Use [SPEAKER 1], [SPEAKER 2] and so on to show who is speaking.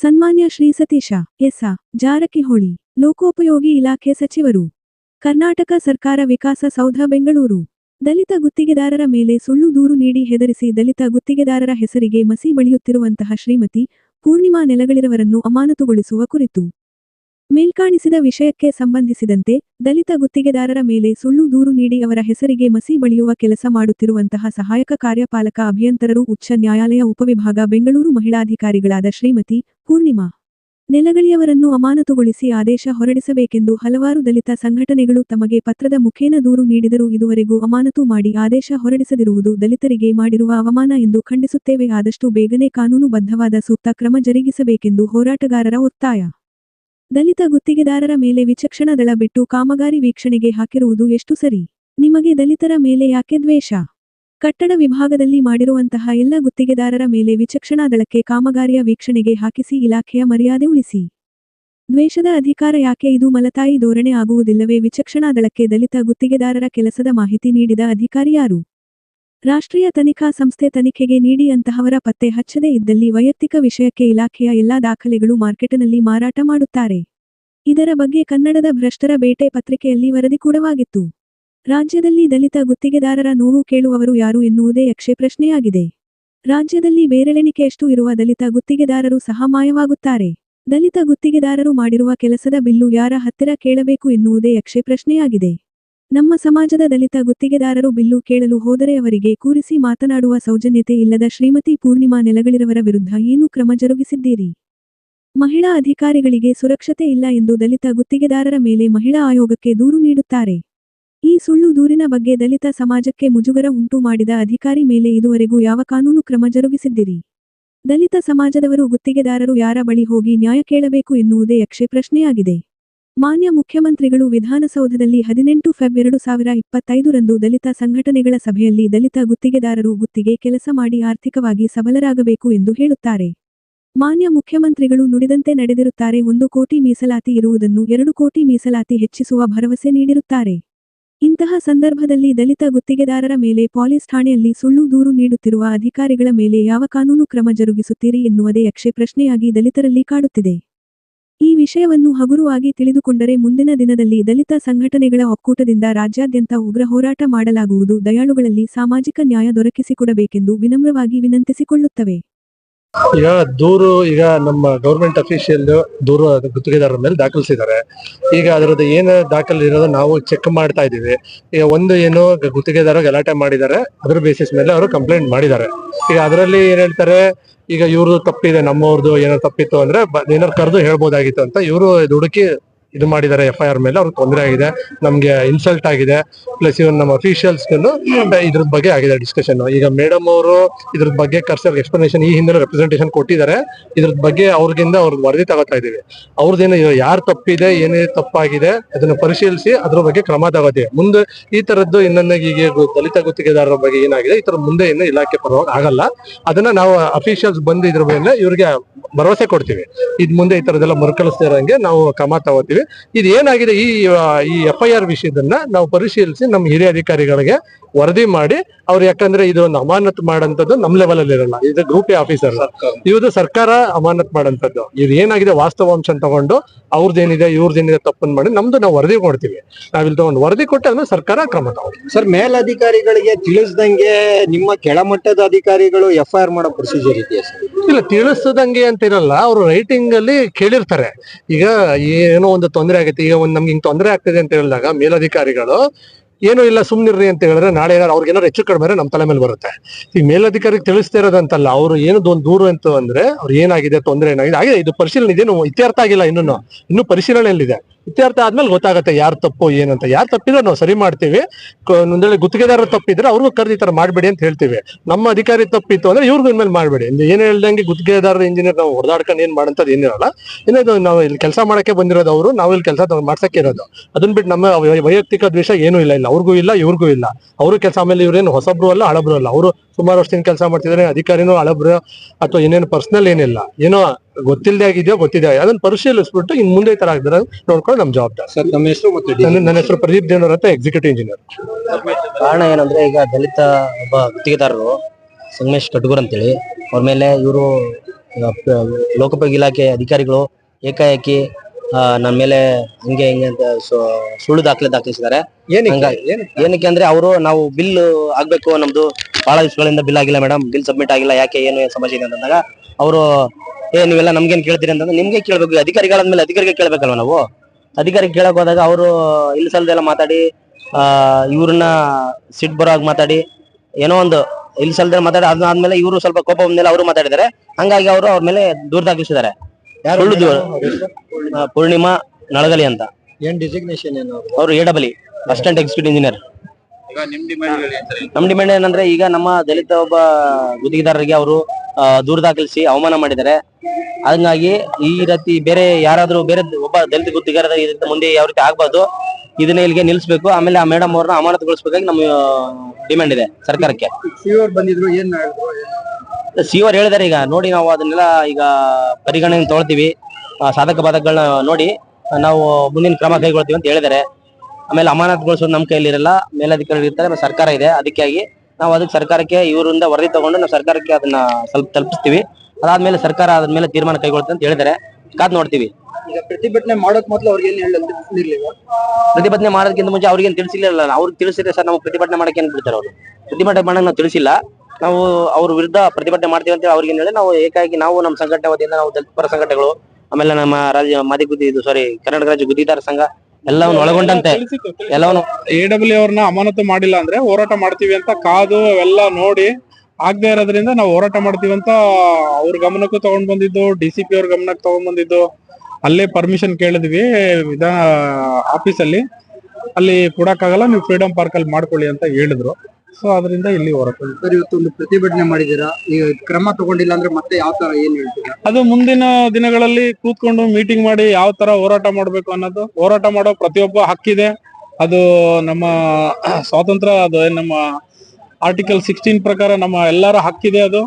[SPEAKER 1] ಸನ್ಮಾನ್ಯ ಶ್ರೀ ಸತೀಶ, ಎಸ ಜಾರಕಿಹೊಳಿ, ಲೋಕೋಪಯೋಗಿ ಇಲಾಖೆ ಸಚಿವರು. ಕರ್ನಾಟಕ ಸರ್ಕಾರ ವಿಕಾಸ ಸೌಧ, ಬೆಂಗಳೂರು. ದಲಿತ ಗುತ್ತಿಗೆದಾರರ ಮೇಲೆ ಸುಳ್ಳು ದೂರು ನೀಡಿ ಹೆದರಿಸಿ ದಲಿತ ಗುತ್ತಿಗೆದಾರರ ಹೆಸರಿಗೆ ಮಸಿ ಬಳಿಯುತ್ತಿರುವಂತಹ ಶ್ರೀಮತಿ ಪೂರ್ಣಿಮಾ ನೆಲಗಳಿರವರನ್ನು ಅಮಾನತುಗೊಳಿಸುವ ಕುರಿತು. ಮೇಲ್ಕಾಣಿಸಿದ ವಿಷಯಕ್ಕೆ ಸಂಬಂಧಿಸಿದಂತೆ ದಲಿತ ಗುತ್ತಿಗೆದಾರರ ಮೇಲೆ ಸುಳ್ಳು ದೂರು ನೀಡಿ ಅವರ ಹೆಸರಿಗೆ ಮಸಿ ಬಳಿಯುವ ಕೆಲಸ ಮಾಡುತ್ತಿರುವಂತಹ ಸಹಾಯಕ ಕಾರ್ಯಪಾಲಕ ಅಭಿಯಂತರರು ಉಚ್ಚ ನ್ಯಾಯಾಲಯ ಉಪವಿಭಾಗ ಬೆಂಗಳೂರು ಮಹಿಳಾಧಿಕಾರಿಗಳಾದ ಶ್ರೀಮತಿ ಪೂರ್ಣಿಮಾ. ನೆಲಗಳಿಯವರನ್ನು ಅಮಾನತುಗೊಳಿಸಿ ಆದೇಶ ಹೊರಡಿಸಬೇಕೆಂದು ಹಲವಾರು ದಲಿತ ಸಂಘಟನೆಗಳು ತಮಗೆ ಪತ್ರದ ಮುಖೇನ ದೂರು ನೀಡಿದರೂ ಇದುವರೆಗೂ ಅಮಾನತು ಮಾಡಿ ಆದೇಶ ಹೊರಡಿಸದಿರುವುದು ದಲಿತರಿಗೆ ಮಾಡಿರುವ ಅವಮಾನ ಎಂದು ಖಂಡಿಸುತ್ತೇವೆ. ಆದಷ್ಟು ಬೇಗನೆ ಕಾನೂನುಬದ್ಧವಾದ ಸೂಕ್ತ ಕ್ರಮ ಜರುಗಿಸಬೇಕೆಂದು ಹೋರಾಟಗಾರರ ಒತ್ತಾಯ. ದಲಿತ ಗುತ್ತಿಗೆದಾರರ ಮೇಲೆ ವಿಚಕ್ಷಣ ದಳ ಬಿಟ್ಟು ಕಾಮಗಾರಿ ವೀಕ್ಷಣೆಗೆ ಹಾಕಿರುವುದು ಎಷ್ಟು ಸರಿ? ನಿಮಗೆ ದಲಿತರ ಮೇಲೆ ಯಾಕೆ ದ್ವೇಷ? ಕಟ್ಟಡ ವಿಭಾಗದಲ್ಲಿ ಮಾಡಿರುವಂತಹ ಎಲ್ಲ ಗುತ್ತಿಗೆದಾರರ ಮೇಲೆ ವಿಚಕ್ಷಣಾ ದಳಕ್ಕೆ ಕಾಮಗಾರಿಯ ವೀಕ್ಷಣೆಗೆ ಹಾಕಿಸಿ ಇಲಾಖೆಯ ಮರ್ಯಾದೆ ಉಳಿಸಿ. ದ್ವೇಷದ ಅಧಿಕಾರ ಯಾಕೆ ಇದು ಮಲತಾಯಿ ಧೋರಣೆ ಆಗುವುದಿಲ್ಲವೇ ವಿಚಕ್ಷಣಾ ದಳಕ್ಕೆ ದಲಿತ ಗುತ್ತಿಗೆದಾರರ ಕೆಲಸದ ಮಾಹಿತಿ ನೀಡಿದ ಅಧಿಕಾರಿ ಯಾರು? ರಾಷ್ಟ್ರೀಯ ತನಿಖಾ ಸಂಸ್ಥೆ ತನಿಖೆಗೆ ನೀಡಿ ಅಂತಹವರ ಪತ್ತೆ ಹಚ್ಚದೇ ಇದ್ದಲ್ಲಿ ವೈಯಕ್ತಿಕ ವಿಷಯಕ್ಕೆ ಇಲಾಖೆಯ ಎಲ್ಲಾ ದಾಖಲೆಗಳು ಮಾರ್ಕೆಟ್ನಲ್ಲಿ ಮಾರಾಟ ಮಾಡುತ್ತಾರೆ. ಇದರ ಬಗ್ಗೆ ಕನ್ನಡದ ಭ್ರಷ್ಟರ ಬೇಟೆ ಪತ್ರಿಕೆಯಲ್ಲಿ ವರದಿ ಕೂಡವಾಗಿತ್ತು. ರಾಜ್ಯದಲ್ಲಿ ದಲಿತ ಗುತ್ತಿಗೆದಾರರ ನೋವು ಕೇಳುವವರು ಯಾರು ಎನ್ನುವುದೇ ಯಕ್ಷೆ ಪ್ರಶ್ನೆಯಾಗಿದೆ. ರಾಜ್ಯದಲ್ಲಿ ಬೇರೆಳೆಣಿಕೆಯಷ್ಟು ಇರುವ ದಲಿತ ಗುತ್ತಿಗೆದಾರರು ಸಹ ಮಾಯವಾಗುತ್ತಾರೆ. ದಲಿತ ಗುತ್ತಿಗೆದಾರರು ಮಾಡಿರುವ ಕೆಲಸದ ಬಿಲ್ಲು ಯಾರ ಹತ್ತಿರ ಕೇಳಬೇಕು ಎನ್ನುವುದೇ ಯಕ್ಷೆ ಪ್ರಶ್ನೆಯಾಗಿದೆ. ನಮ್ಮ ಸಮಾಜದ ದಲಿತ ಗುತ್ತಿಗೆದಾರರು ಬಿಲ್ಲು ಕೇಳಲು ಹೋದರೆ ಅವರಿಗೆ ಕೂರಿಸಿ ಮಾತನಾಡುವ ಸೌಜನ್ಯತೆ ಇಲ್ಲದ ಶ್ರೀಮತಿ ಪೂರ್ಣಿಮಾ ನೆಲಗಳಿರವರ ವಿರುದ್ಧ ಏನು ಕ್ರಮ ಜರುಗಿಸಿದ್ದೀರಿ? ಮಹಿಳಾ ಅಧಿಕಾರಿಗಳಿಗೆ ಸುರಕ್ಷತೆ ಇಲ್ಲ ಎಂದು ದಲಿತ ಗುತ್ತಿಗೆದಾರರ ಮೇಲೆ ಮಹಿಳಾ ಆಯೋಗಕ್ಕೆ ದೂರು ನೀಡುತ್ತಾರೆ. ಈ ಸುಳ್ಳು ದೂರಿನ ಬಗ್ಗೆ ದಲಿತ ಸಮಾಜಕ್ಕೆ ಮುಜುಗರ ಉಂಟು ಮಾಡಿದ ಅಧಿಕಾರಿ ಮೇಲೆ ಇದುವರೆಗೂ ಯಾವ ಕಾನೂನು ಕ್ರಮ ಜರುಗಿಸಿದ್ದಿರಿ? ದಲಿತ ಸಮಾಜದವರು ಗುತ್ತಿಗೆದಾರರು ಯಾರ ಬಳಿ ಹೋಗಿ ನ್ಯಾಯ ಕೇಳಬೇಕು ಎನ್ನುವುದೇ ಯಕ್ಷೆ ಪ್ರಶ್ನೆಯಾಗಿದೆ. ಮಾನ್ಯ ಮುಖ್ಯಮಂತ್ರಿಗಳು ವಿಧಾನಸೌಧದಲ್ಲಿ ಹದಿನೆಂಟು ಫೆಬ್ ಎರಡು ಸಾವಿರ ಇಪ್ಪತ್ತೈದರಂದು ದಲಿತ ಸಂಘಟನೆಗಳ ಸಭೆಯಲ್ಲಿ ದಲಿತ ಗುತ್ತಿಗೆದಾರರು ಗುತ್ತಿಗೆ ಕೆಲಸ ಮಾಡಿ ಆರ್ಥಿಕವಾಗಿ ಸಬಲರಾಗಬೇಕು ಎಂದು ಹೇಳುತ್ತಾರೆ. ಮಾನ್ಯ ಮುಖ್ಯಮಂತ್ರಿಗಳು ನುಡಿದಂತೆ ನಡೆದಿರುತ್ತಾರೆ, ಒಂದು ಕೋಟಿ ಮೀಸಲಾತಿ ಇರುವುದನ್ನು ಎರಡು ಕೋಟಿ ಮೀಸಲಾತಿ ಹೆಚ್ಚಿಸುವ ಭರವಸೆ ನೀಡಿರುತ್ತಾರೆ. ಇಂತಹ ಸಂದರ್ಭದಲ್ಲಿ ದಲಿತ ಗುತ್ತಿಗೆದಾರರ ಮೇಲೆ ಪೊಲೀಸ್ ಠಾಣೆಯಲ್ಲಿ ಸುಳ್ಳು ದೂರು ನೀಡುತ್ತಿರುವ ಅಧಿಕಾರಿಗಳ ಮೇಲೆ ಯಾವ ಕಾನೂನು ಕ್ರಮ ಜರುಗಿಸುತ್ತೀರಿ ಎನ್ನುವುದೇ ಯಕ್ಷೆ ಪ್ರಶ್ನೆಯಾಗಿ ದಲಿತರಲ್ಲಿ ಕಾಡುತ್ತಿದೆ. ಈ ವಿಷಯವನ್ನು ಹಗುರವಾಗಿ ತಿಳಿದುಕೊಂಡರೆ ಮುಂದಿನ ದಿನದಲ್ಲಿ ದಲಿತ ಸಂಘಟನೆಗಳ ಒಕ್ಕೂಟದಿಂದ ರಾಜ್ಯಾದ್ಯಂತ ಉಗ್ರ ಹೋರಾಟ ಮಾಡಲಾಗುವುದು. ದಯಾಳುಗಳಲ್ಲಿ ಸಾಮಾಜಿಕ ನ್ಯಾಯ ದೊರಕಿಸಿಕೊಡಬೇಕೆಂದು ವಿನಮ್ರವಾಗಿ ವಿನಂತಿಸಿಕೊಳ್ಳುತ್ತವೆ.
[SPEAKER 2] ಈಗ ದೂರು, ಈಗ ನಮ್ಮ ಗೌರ್ಮೆಂಟ್ ಅಫಿಷಿಯಲ್ ದೂರು ಗುತ್ತಿಗೆದಾರರ ಮೇಲೆ ದಾಖಲಿಸಿದ್ದಾರೆ. ಈಗ ಅದರದ್ದು ಏನು ದಾಖಲಿರೋದು ನಾವು ಚೆಕ್ ಮಾಡ್ತಾ ಇದ್ದೀವಿ. ಈಗ ಒಂದು ಏನು ಗುತ್ತಿಗೆದಾರ ಗಲಾಟೆ ಮಾಡಿದ್ದಾರೆ. ಅದ್ರ ಬೇಸಿಸ್ ಮೇಲೆ ಅವರು ಕಂಪ್ಲೇಂಟ್ ಮಾಡಿದ್ದಾರೆ. ಈಗ ಅದರಲ್ಲಿ ಏನ್ ಹೇಳ್ತಾರೆ, ಈಗ ಇವ್ರದ್ದು ತಪ್ಪಿದೆ, ನಮ್ಮವ್ರದ್ದು ಏನೋ ತಪ್ಪಿತ್ತು ಅಂದ್ರೆ ಏನಾರು ಕರೆದು ಹೇಳ್ಬೋದಾಗಿತ್ತು ಅಂತ ಇವರು ಹುಡುಕಿ ಇದು ಮಾಡಿದ್ದಾರೆ ಎಫ್ ಐ ಆರ್ ಮೇಲೆ. ಅವ್ರಿಗೆ ತೊಂದರೆ ಆಗಿದೆ. ನಮಗೆ ಇನ್ಸಲ್ಟ್ ಆಗಿದೆ. ಪ್ಲಸ್ ಇವನ್ ನಮ್ಮ ಅಫಿಷಿಯಲ್ಸ್ ಇದ್ರ ಬಗ್ಗೆ ಆಗಿದೆ ಡಿಸ್ಕಷನ್ ಈಗ ಮೇಡಮ್ ಅವರು ಇದ್ರ ಬಗ್ಗೆ ಕರ್ಸರ್ ಎಕ್ಸ್ಪ್ಲನೇಷನ್ ಈ ಹಿಂದೆ ರೆಪ್ರೆಸೆಂಟೇಷನ್ ಕೊಟ್ಟಿದ್ದಾರೆ. ಇದ್ರ ಬಗ್ಗೆ ಅವ್ರಿಗಿಂದ ಅವ್ರ ವರದಿ ತಗೋತಾ ಇದೀವಿ. ಅವ್ರದ್ದೇನು ಯಾರು ತಪ್ಪಿದೆ, ಏನೇ ತಪ್ಪಾಗಿದೆ, ಅದನ್ನು ಪರಿಶೀಲಿಸಿ ಅದ್ರ ಬಗ್ಗೆ ಕ್ರಮ ತಗೋತೀವಿ. ಮುಂದೆ ಈ ತರದ್ದು ಇನ್ನೊಂದು ಈಗ ದಲಿತ ಗುತ್ತಿಗೆದಾರರ ಬಗ್ಗೆ ಏನಾಗಿದೆ, ಈ ತರ ಮುಂದೆ ಇನ್ನು ಇಲಾಖೆ ಪರವಾಗಿ ಆಗಲ್ಲ. ಅದನ್ನ ನಾವು ಅಫಿಷಿಯಲ್ಸ್ ಬಂದು ಇದ್ರ ಮೇಲೆ ಇವ್ರಿಗೆ ಭರವಸೆ ಕೊಡ್ತೀವಿ. ಇದ್ ಮುಂದೆ ಈ ತರದೆಲ್ಲ ಮರುಕಳಿಸ್ತಾ ಇರಂಗೆ ನಾವು ಕ್ರಮ ತಗೋತೀವಿ. ಇದು ಏನಾಗಿದೆ ಈ ಈ ಎಫ್ ಐ ಆರ್ ವಿಷಯದನ್ನ ನಾವು ಪರಿಶೀಲಿಸಿ ನಮ್ಮ ಹಿರಿಯ ಅಧಿಕಾರಿಗಳಿಗೆ ವರದಿ ಮಾಡಿ ಅವ್ರು ಯಾಕಂದ್ರೆ ಇದು ಒಂದು ಅಮಾನತ್ ಮಾಡಂತದ್ದು ನಮ್ ಲೆವೆಲ್ ಅಲ್ಲಿ ಇರಲ್ಲ. ಇದು ಗ್ರೂಪ್ ಎ ಆಫೀಸರ್ ಇವ್ದು ಸರ್ಕಾರ. ಅಮಾನತ್ ಮಾಡಂತದ್ದು ಇದು ಏನಾಗಿದೆ ವಾಸ್ತವಾಂಶ ತಗೊಂಡು ಅವ್ರದ್ದೇನಿದೆ ಇವ್ರದ್ದೇನಿದೆ ತಪ್ಪನ್ ಮಾಡಿ ನಮ್ದು ನಾವು ವರದಿ ಕೊಡ್ತೀವಿ. ನಾವಿಲ್ಲಿ ತಗೊಂಡು ವರದಿ ಕೊಟ್ಟು ಅಂದ್ರೆ ಸರ್ಕಾರ ಕ್ರಮ ತಗೊಂಡು
[SPEAKER 3] ಸರ್ ಮೇಲಧಿಕಾರಿಗಳಿಗೆ ತಿಳಿಸ್ದಂಗೆ ನಿಮ್ಮ ಕೆಳಮಟ್ಟದ ಅಧಿಕಾರಿಗಳು ಎಫ್ ಐ ಆರ್ ಮಾಡೋ ಪ್ರೊಸೀಜರ್ ಇದೆಯಾ
[SPEAKER 2] ಇಲ್ಲ ತಿಳಿಸದಂಗೆ ಅಂತ ಇರಲ್ಲ. ಅವ್ರು ರೈಟಿಂಗ್ ಅಲ್ಲಿ ಕೇಳಿರ್ತಾರೆ. ಈಗ ಏನೋ ಒಂದು ತೊಂದರೆ ಆಗುತ್ತೆ, ಈಗ ಒಂದ್ ನಮ್ಗೆ ಹಿಂಗ್ ತೊಂದರೆ ಆಗ್ತಿದೆ ಅಂತ ಹೇಳಿದಾಗ ಮೇಲಧಿಕಾರಿಗಳು, ಏನು ಇಲ್ಲ, ಸುಮ್ನಿರ್ರಿ ಅಂತ ಹೇಳಿದ್ರೆ ನಾಳೆ ಏನಾರು ಅವ್ರಿಗೆ ಏನಾರು ಹೆಚ್ಚು ಕಡಿಮೆ ನಮ್ಮ ತಲೆ ಮೇಲೆ ಬರುತ್ತೆ. ಈ ಮೇಲಧಿಕಾರಿಗೆ ತಿಳಿಸ್ತಾ ಇರೋದಂತಲ್ಲ, ಅವ್ರು ಏನು ಒಂದು ದೂರು ಅಂತ ಅಂದ್ರೆ ಅವ್ರು ಏನಾಗಿದೆ, ತೊಂದರೆ ಏನಾಗಿದೆ, ಆಗಿದೆ, ಇದು ಪರಿಶೀಲನೆ, ಇದೇನು ಇತ್ಯರ್ಥ ಆಗಿಲ್ಲ ಇನ್ನೂ ಇನ್ನೂ ಪರಿಶೀಲನೆಯಲ್ಲಿದೆ. ಇತ್ಯರ್ಥ ಆದ್ಮೇಲೆ ಗೊತ್ತಾಗುತ್ತೆ ಯಾರು ತಪ್ಪು, ಏನು ಅಂತ. ಯಾರು ತಪ್ಪಿದ್ರೆ ನಾವು ಸರಿ ಮಾಡ್ತೀವಿ. ಕ- ಗುತ್ತಿಗೆದಾರರು ತಪ್ಪಿದ್ರೆ ಅವ್ರಿಗೂ ಕರೆದು ತರ ಮಾಡ್ಬೇಡಿ ಅಂತ ಹೇಳ್ತೀವಿ. ನಮ್ಮ ಅಧಿಕಾರಿ ತಪ್ಪಿತ್ತು ಅಂದ್ರೆ ಇವ್ರಿಗೂ ಇನ್ಮೇಲೆ ಮಾಡಬೇಡಿ. ಏನ್ ಹೇಳ್ದಂಗೆ ಗುತ್ತಿಗೆದಾರರ, ಇಂಜಿನಿಯರ್ ನಾವು ಹೊಡೆದಾಡ್ಕೊಂಡು ಏನ್ ಮಾಡಂತದ್ ಏನಿರಲ್ಲ ಇನ್ನೊಂದು ನಾವು ಇಲ್ಲಿ ಕೆಲಸ ಮಾಡಕ್ಕೆ ಬಂದಿರೋದು ಅವರು, ನಾವು ಇಲ್ಲಿ ಕೆಲಸ ಮಾಡ್ಸಕ್ಕೆ ಇರೋದು. ಅದನ್ನ ಬಿಟ್ಟು ನಮ್ಮ ವೈಯಕ್ತಿಕ ದ್ವೇಷ ಏನೂ ಇಲ್ಲ. ಇಲ್ಲ, ಅವ್ರಿಗೂ ಇಲ್ಲ, ಇವ್ರಿಗೂ ಇಲ್ಲ. ಅವರು ಕೆಲಸ ಆಮೇಲೆ ಇವ್ರೇನು ಹೊಸಬ್ರು ಅಲ್ಲ, ಹಳಬ್ರು ಅಲ್ಲ. ಅವರು ಸುಮಾರು ವರ್ಷದಿಂದ ಕೆಲಸ ಮಾಡ್ತಿದ್ದಾರೆ ಅಧಿಕಾರಿನೂ ಹಳಬ್ರ ಅಥವಾ ಏನೇನು ಪರ್ಸನಲ್ ಏನಿಲ್ಲ. ಏನೋ ಗೊತ್ತಿಲ್ಲದೆ ಆಗಿದೆಯೋ ಗೊತ್ತಿದೆ ಅದನ್ನ ಪರಿಶೀಲಿಸ್ಬಿಟ್ಟು ಇನ್ ಮುಂದೆ ಈ ತರ ಆಗಿದ್ರೆ ನೋಡ್ಕೊಂಡು ನಮ್ ಜವಾಬ್ದಾರಿ.
[SPEAKER 3] ಸರ್ ನಮ್ಮ ಹೆಸರು ಮತ್ತೆ
[SPEAKER 2] ನನ್ನ ನನ್ನ ಹೆಸರು ಪ್ರದೀಪ್ ದೇವರ ಅಂತ ಎಕ್ಸಿಕ್ಯೂಟಿವ್ ಇಂಜಿನಿಯರ್
[SPEAKER 4] ಕಾರಣ ಏನಂದ್ರೆ ಈಗ ದಲಿತ ಒಬ್ಬ ಗುತ್ತಿಗೆದಾರರು ಸಂಗಮೇಶ್ ಕಟ್ಗೂರ್ ಅಂತೇಳಿ ಅವ್ರ ಮೇಲೆ ಇವರು ಲೋಕೋಪಯೋಗಿ ಇಲಾಖೆ ಅಧಿಕಾರಿಗಳು ಏಕಾಏಕಿ ಆ, ನನ್ನ ಮೇಲೆ ಹಂಗೆ ಹಿಂಗೆ ಅಂತ ಸು- ಸುಳ್ಳು ದಾಖಲೆ ದಾಖಲಿಸಿದ್ದಾರೆ.
[SPEAKER 3] ಏನಕ್ಕೆ?
[SPEAKER 4] ಹಂಗಾಗಿ-
[SPEAKER 3] ಏನಕ್ಕೆ?
[SPEAKER 4] ಏನಕ್ಕೆ ಅಂದ್ರೆ ಅವರು ನಾವು ಬಿಲ್ ಆಗ್ಬೇಕು ನಮ್ದು ಬಹಳ ದಿವಸಗಳಿಂದ ಬಿಲ್ ಆಗಿಲ್ಲ ಮೇಡಮ್ ಬಿಲ್ ಸಬ್ಮಿಟ್ ಆಗಿಲ್ಲ. ಯಾಕೆ ಏನು ಏನ್ ಸಮಸ್ಯೆ ಇದೆ ಅಂತಂದಾಗ ಅವರು ಏ ನೀವೆಲ್ಲ ನಮ್ಗೇನ್ ಕೇಳ್ತೀರಿ? ಅಂತಂದ್ರೆ ನಿಮ್ಗೆ ಕೇಳ್ಬೇಕು. ಅಧಿಕಾರಿಗಳಾದ್ಮೇಲೆ ಅಧಿಕಾರಿಗೆ ಕೇಳ್ಬೇಕಲ್ವ ನಾವು? ಅಧಿಕಾರಿಗೆ ಕೇಳಕ್ ಹೋದಾಗ ಅವರು ಇಲ್ಲಿ ಸಲದೆಲ್ಲ ಮಾತಾಡಿ ಆ ಇವ್ರನ್ನ ಸಿಟ್ ಬರೋ ಹಾಗೆ ಮಾತಾಡಿ ಏನೋ ಒಂದು ಇಲ್ಲಿ ಸಲದಲ್ಲಿ ಮಾತಾಡಿ ಅದಾದ್ಮೇಲೆ ಇವರು ಸ್ವಲ್ಪ ಕೋಪ ಬಂದ್ಮೇಲೆ ಅವರು ಮಾತಾಡಿದ್ದಾರೆ ಹಂಗಾಗಿ ಅವರು ಅವ್ರ ಮೇಲೆ ದೂರ ದಾಖಲಿಸಿದ್ದಾರೆ.
[SPEAKER 3] ಯಾರು
[SPEAKER 4] ಸುಳ್ಳು ದೂರ. ಪೂರ್ಣಿಮಾ ನಳಗಲಿ ಅಂತ.
[SPEAKER 3] ಏನ್ ಡಿಸಿಗ್ನೇಷನ್ ಏನು?
[SPEAKER 4] ಅವರು A double assistant executive engineer ನಮ್ ಡಿಮ್ಯಾಂಡ್ ಏನಂದ್ರೆ ಈಗ ನಮ್ಮ ದಲಿತ ಒಬ್ಬ ಗುತ್ತಿಗೆದಾರರಿಗೆ ಅವರು ದೂರ ದಾಖಲಿಸಿ ಅವಮಾನ ಮಾಡಿದ್ದಾರೆ. ಹಂಗಾಗಿ ಈ ರೀತಿ ಬೇರೆ ಯಾರಾದ್ರೂ ಬೇರೆ ಒಬ್ಬ ದಲಿತ ಗುತ್ತಿಗೆದಾರ ಮುಂದೆ ಯಾವ ರೀತಿ ಆಗ್ಬಾರ್ದು ಇದನ್ನ ಇಲ್ಲಿಗೆ ನಿಲ್ಸ್ಬೇಕು ಆಮೇಲೆ ಆ ಮೇಡಮ್ ಅವ್ರನ್ನ ಅಮಾನತುಗೊಳಿಸ್ಬೇಕಾಗಿ ನಮ್ಮ ಡಿಮ್ಯಾಂಡ್ ಇದೆ ಸರ್ಕಾರಕ್ಕೆ.
[SPEAKER 3] ಸಿಒರ್ ಬಂದಿದ್ರು ಏನ್
[SPEAKER 4] ಸಿ ಅವ್ರು ಹೇಳಿದಾರೆ ಈಗ ನೋಡಿ ನಾವು ಅದನ್ನೆಲ್ಲ ಈಗ ಪರಿಗಣನೆ ತೊಗೊಳ್ತೀವಿ. ಸಾಧಕ ಬಾಧಕಗಳನ್ನ ನೋಡಿ ನಾವು ಮುಂದಿನ ಕ್ರಮ ಕೈಗೊಳ್ತೀವಿ ಅಂತ ಹೇಳಿದ್ದಾರೆ. ಆಮೇಲೆ ಅಮಾನತುಗೊಳಿಸೋದು ನಮ್ಮ ಕೈಯಲ್ಲಿ ಇರಲ್ಲ ಮೇಲಧಿಕಾರಿ ಇರ್ತಾರೆ ಸರ್ಕಾರ ಇದೆ ಅದಕ್ಕಾಗಿ ನಾವು ಅದಕ್ಕೆ ಸರ್ಕಾರಕ್ಕೆ ಇವರಿಂದ ವರದಿ ತಗೊಂಡು ನಾವು ಸರ್ಕಾರಕ್ಕೆ ಅದನ್ನ ಸ್ವಲ್ಪ ತಲುಪಿಸ್ತೀವಿ. ಅದಾದ್ಮೇಲೆ ಸರ್ಕಾರ ಅದ್ರ ಮೇಲೆ ತೀರ್ಮಾನ ಕೈಗೊಳ್ಳುತ್ತೆ ಅಂತ ಹೇಳಿದರೆ ಕಾದ್ ನೋಡ್ತೀವಿ.
[SPEAKER 3] ಈಗ ಪ್ರತಿಭಟನೆ ಮಾಡೋಕ್ ಮೊದಲು ಅವ್ರಿಗೆ ಏನ್ ಹೇಳಿರ್ಲಿಲ್ಲ
[SPEAKER 4] ಪ್ರತಿಭಟನೆ ಮಾಡೋದಕ್ಕಿಂತ ಮುಂಚೆ ಅವ್ರಿಗೇನು ತಿಳಿಸಿಲ್ಲ ಅವ್ರಿಗೆ ತಿಳಿಸಿದ್ರೆ ಸರ್ ನಾವು ಪ್ರತಿಭಟನೆ ಮಾಡಕ್ಕೆ ಏನ್ ಬಿಡ್ತಾರೆ ಅವರು? ಪ್ರತಿಭಟನೆ ಮಾಡಕ್ ನಾವು ತಿಳಿಸಿಲ್ಲ. ನಾವು ಅವ್ರ ವಿರುದ್ಧ ಪ್ರತಿಭಟನೆ ಮಾಡ್ತೀವಿ ಅಂತ ಅವ್ರಿಗೆ ಹೇಳಿ ನಾವು ಏಕಾಗಿ ನಾವು ನಮ್ಮ ಸಂಘಟನೆ ವತಿಯಿಂದ ನಾವು ದಲಿತ ಪರ ಸಂಘಟನೆಗಳು ಆಮೇಲೆ ನಮ್ಮ ರಾಜ್ಯ ಮಾದಿ ಗುದ್ದಿ ಇದು ಸಾರಿ ಕರ್ನಾಟಕ ರಾಜ್ಯ ಗುದ್ದಿದಾರ ಸಂಘ ಎಲ್ಲವನ್ನು ಒಳಗೊಂಡಂತೆ. ಎಲ್ಲವನ್ನು
[SPEAKER 5] ಎ ಡಬ್ಲ್ಯೂ ಅವ್ರನ್ನ ಅಮಾನತು ಮಾಡಿಲ್ಲ ಅಂದ್ರೆ ಹೋರಾಟ ಮಾಡ್ತೀವಿ ಅಂತ ಕಾದು ಎಲ್ಲ ನೋಡಿ ಆಗದೆ ಇರೋದ್ರಿಂದ ನಾವು ಹೋರಾಟ ಮಾಡ್ತೀವಿ ಅಂತ ಅವ್ರ ಗಮನಕ್ಕೂ ತಗೊಂಡ್ ಬಂದಿದ್ದು ಡಿ ಸಿ ಪಿ ಅವ್ರ ಗಮನಕ್ಕೆ ತಗೊಂಡ್ ಬಂದಿದ್ದು. ಅಲ್ಲೇ ಪರ್ಮಿಷನ್ ಕೇಳಿದ್ವಿ ವಿಧಾನ ಆಫೀಸಲ್ಲಿ ಅಲ್ಲಿ. ಕೊಡಕ್ಕಾಗಲ್ಲ ನೀವು ಫ್ರೀಡಂ ಪಾರ್ಕ್ ಅಲ್ಲಿ ಮಾಡ್ಕೊಳ್ಳಿ ಅಂತ ಹೇಳಿದ್ರು. ಸೊ ಅದರಿಂದ ಇಲ್ಲಿ ಹೊರಟು.
[SPEAKER 3] ಸರ್ ಇವತ್ತು ಒಂದು ಪ್ರತಿಭಟನೆ ಮಾಡಿದ್ದೀರಾ? ಈಗ ಕ್ರಮ ತಗೊಂಡಿಲ್ಲ ಅಂದ್ರೆ ಮತ್ತೆ ಯಾವ ತರ ಏನ್ ಹೇಳ್ತೀರಾ?
[SPEAKER 5] ಅದು ಮುಂದಿನ ದಿನಗಳಲ್ಲಿ ಕೂತ್ಕೊಂಡು ಮೀಟಿಂಗ್ ಮಾಡಿ ಯಾವ ತರ ಹೋರಾಟ ಮಾಡ್ಬೇಕು ಅನ್ನೋದು. ಹೋರಾಟ ಮಾಡೋ ಪ್ರತಿಯೊಬ್ಬ ಹಕ್ಕಿದೆ. ಅದು ನಮ್ಮ ಸ್ವಾತಂತ್ರ್ಯ ಅದು ನಮ್ಮ ಆರ್ಟಿಕಲ್ ಸಿಕ್ಸ್ಟೀನ್ ಪ್ರಕಾರ ನಮ್ಮ ಎಲ್ಲರ ಹಕ್ಕಿದೆ ಅದು.